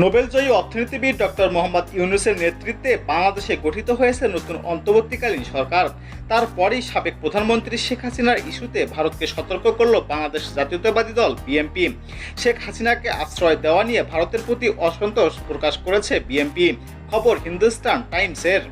নোবেলজয়ী অর্থনীতিবিদ ডক্টর মোহাম্মদ ইউনুসের নেতৃত্বে বাংলাদেশে গঠিত হয়েছে নতুন অন্তর্বর্তীকালীন সরকার। তারপরেই সাবেক প্রধানমন্ত্রী শেখ হাসিনার ইস্যুতে ভারতকে সতর্ক করল বাংলাদেশ জাতীয়তাবাদী দল, বিএনপি। শেখ হাসিনাকে আশ্রয় দেওয়া নিয়ে ভারতের প্রতি অসন্তোষ প্রকাশ করেছে বিএনপি। খবর হিন্দুস্তান টাইমসের।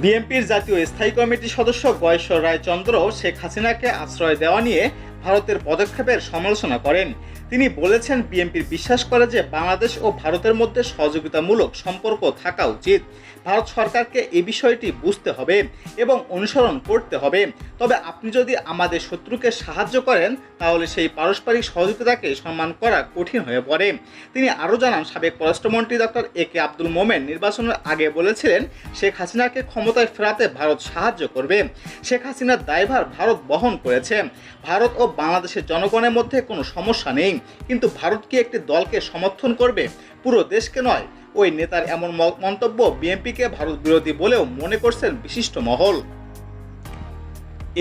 বিএনপির জাতীয় স্থায়ী কমিটির সদস্য গয়েশ্বর রায়চন্দ্র শেখ হাসিনাকে আশ্রয় দেওয়া নিয়ে ভারতের পদক্ষেপের সমালোচনা করেন। তিনি বলেছেন বিএনপির বিশ্বাস করে যে বাংলাদেশ ও ভারতের মধ্যে সহযোগিতামূলক সম্পর্ক থাকা উচিত। ভারত সরকারকে এ বিষয়টি বুঝতে হবে এবং অনুসরণ করতে হবে। তবে আপনি যদি আমাদের শত্রুকে সাহায্য করেন, তাহলে সেই পারস্পরিক সহযোগিতাকে সম্মান করা কঠিন হয়ে পড়ে। তিনি আরও জানান, সাবেক পররাষ্ট্রমন্ত্রী ডক্টর এ কে আব্দুল মোমেন নির্বাচনের আগে বলেছিলেন, শেখ হাসিনাকে ক্ষমতায় ফেরাতে ভারত সাহায্য করবে। শেখ হাসিনার দায়ভার ভারত বহন করেছে। ভারত ও বাংলাদেশের জনগণের মধ্যে কোনো সমস্যা নেই, কিন্তু ভারত কি একটি দলকে সমর্থন করবে? পুরো দেশকে নয়, ওই নেতার এমন মন্তব্য বিএনপিকে ভারত বিরোধী বলেও মনে করছেন বিশিষ্ট মহল।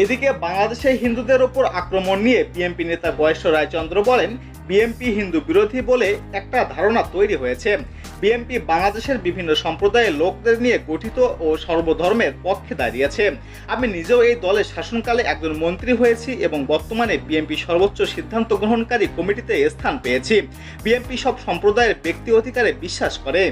এদিকে বাংলাদেশে হিন্দুদের ওপর আক্রমণ নিয়ে বিএনপি নেতা বয়েশ্বর রায়চন্দ্র বলেন, বিএনপি হিন্দু বিরোধী বলে একটা ধারণা তৈরি হয়েছে। বিএনপি বাংলাদেশের বিভিন্ন সম্প্রদায়ের লোকদের নিয়ে গঠিত ও সর্বধর্মের পক্ষে দাঁড়িয়েছে। আমি নিজেও এই দলের শাসনকালে একজন মন্ত্রী হয়েছি এবং বর্তমানে বিএনপি সর্বোচ্চ সিদ্ধান্ত গ্রহণকারী কমিটিতে স্থান পেয়েছি। বিএনপি সব সম্প্রদায়ের ব্যক্তি অধিকারে বিশ্বাস করে।